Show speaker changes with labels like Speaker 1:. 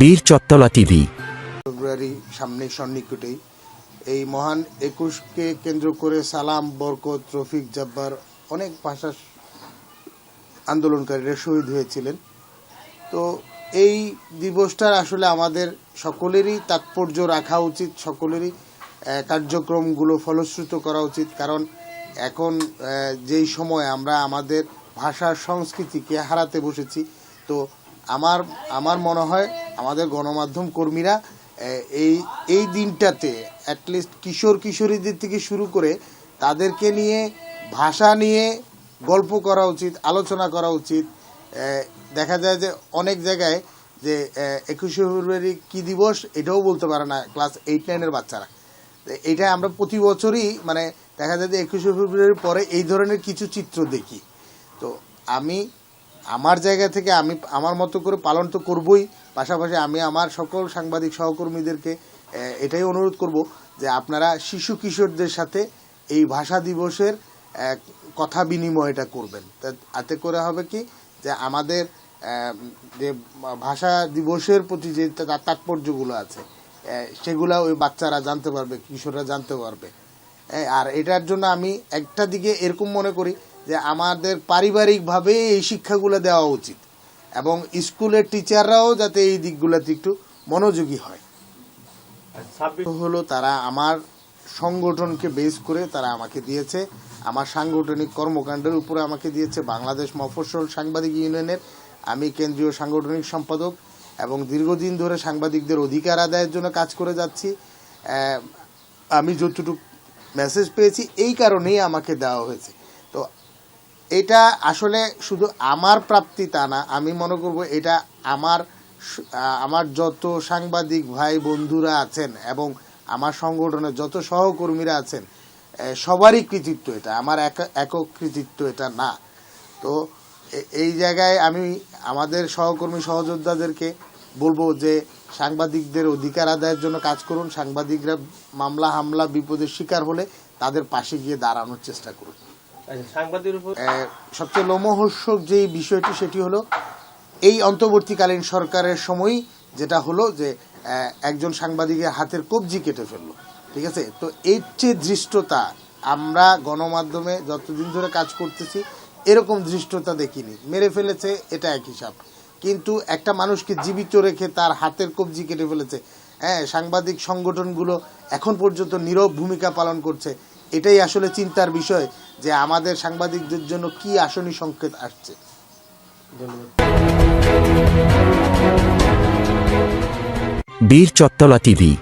Speaker 1: বীর চত্তলা টিভি।
Speaker 2: ফেব্রুয়ারি সামনে সন্নিকটেই এই মহান একুশকে কেন্দ্র করে সালাম, বরকত, রফিক জব্বার অনেক ভাষা আন্দোলনকারীরা শহীদ হয়েছিলেন। তো এই দিবসটার আসলে আমাদের সকলেরই তাৎপর্য রাখা উচিত, সকলেরই কার্যক্রমগুলো ফলশ্রুত করা উচিত। কারণ এখন যেই সময় আমরা আমাদের ভাষার সংস্কৃতিকে হারাতে বসেছি, তো আমার আমার মনে হয় আমাদের গণমাধ্যম কর্মীরা এই এই দিনটাতে অ্যাটলিস্ট কিশোর কিশোরীদের থেকে শুরু করে তাদেরকে নিয়ে ভাষা নিয়ে গল্প করা উচিত, আলোচনা করা উচিত। দেখা যায় যে অনেক জায়গায় যে একুশে ফেব্রুয়ারি কী দিবস এটাও বলতে পারে না ক্লাস এইট নাইনের বাচ্চারা। এটা আমরা প্রতি বছরই মানে দেখা যায় যে একুশে ফেব্রুয়ারির পরে এই ধরনের কিছু চিত্র দেখি। তো আমি, আমার জায়গা থেকে আমি, আমার মতো করে পালন তো করবই। পাশাপাশি আমি আমার সকল সাংবাদিক সহকর্মীদেরকে এটাই অনুরোধ করব যে আপনারা শিশু কিশোরদের সাথে এই ভাষা দিবসের কথা বিনিময়টা করবেন। তাতে করে হবে কি যে আমাদের যে ভাষা দিবসের প্রতি যে তাৎপর্যগুলো আছে সেগুলা ওই বাচ্চারা জানতে পারবে, কিশোররা জানতে পারবে। আর এটার জন্য আমি একটা দিকে এরকম মনে করি যে আমাদের পারিবারিকভাবে এই শিক্ষাগুলো দেওয়া উচিত। এবং স্কুলের টিচাররাও যাতে এই দিকগুলোতে একটু মনোযোগী হয়। হলো তারা আমার সংগঠনকে বেস করে তারা আমাকে দিয়েছে। আমার সাংগঠনিক কর্মকাণ্ডের উপরে আমাকে দিয়েছে। বাংলাদেশ মফস্বল সাংবাদিক ইউনিয়নের আমি কেন্দ্রীয় সাংগঠনিক সম্পাদক এবং দীর্ঘদিন ধরে সাংবাদিকদের অধিকার আদায়ের জন্য কাজ করে যাচ্ছি। আমি যতটুকু মেসেজ পেয়েছি এই কারণেই আমাকে দেওয়া হয়েছে। তো এটা আসলে শুধু আমার প্রাপ্তি তা না, আমি মনে করব এটা আমার আমার যত সাংবাদিক ভাই বন্ধুরা আছেন এবং আমার সংগঠনের যত সহকর্মীরা আছেন সবারই কৃতিত্ব এটা, আমার একা- একক কৃতিত্ব এটা না। তো এই জায়গায় আমি আমাদের সহকর্মী সহযোদ্ধাদেরকে বলব যে সাংবাদিকদের অধিকার আদায়ের জন্য কাজ করুন, সাংবাদিকরা মামলা হামলা বিপদের শিকার হলে তাদের পাশে গিয়ে দাঁড়ানোর চেষ্টা করুন। সবচেয়ে লোমহর্ষক যে বিষয়টি সেটি হলো, এই অন্তর্বর্তীকালীন সরকারের সময় যেটা হলো যে একজন সাংবাদিকের হাতের কবজি কেটে ফেলল, ঠিক আছে? তো এর চেয়ে দৃষ্টতা আমরা গণমাধ্যমে যতদিন ধরে কাজ করতেছি, এরকম দৃষ্টতা দেখিনি। মেরে ফেলেছে, এটা এক হিসাব কিন্তু একটা মানুষকে জীবিত রেখে তার হাতের কবজি কেটে ফেলেছে হ্যাঁ সাংবাদিক সংগঠনগুলো এখন পর্যন্ত নীরব ভূমিকা পালন করছে, এটাই আসলে চিন্তার বিষয়। যে আমাদের সাংবাদিকদের জন্য কি আসনি সংকেত আসছে।
Speaker 1: বীর চত্তলা টিভি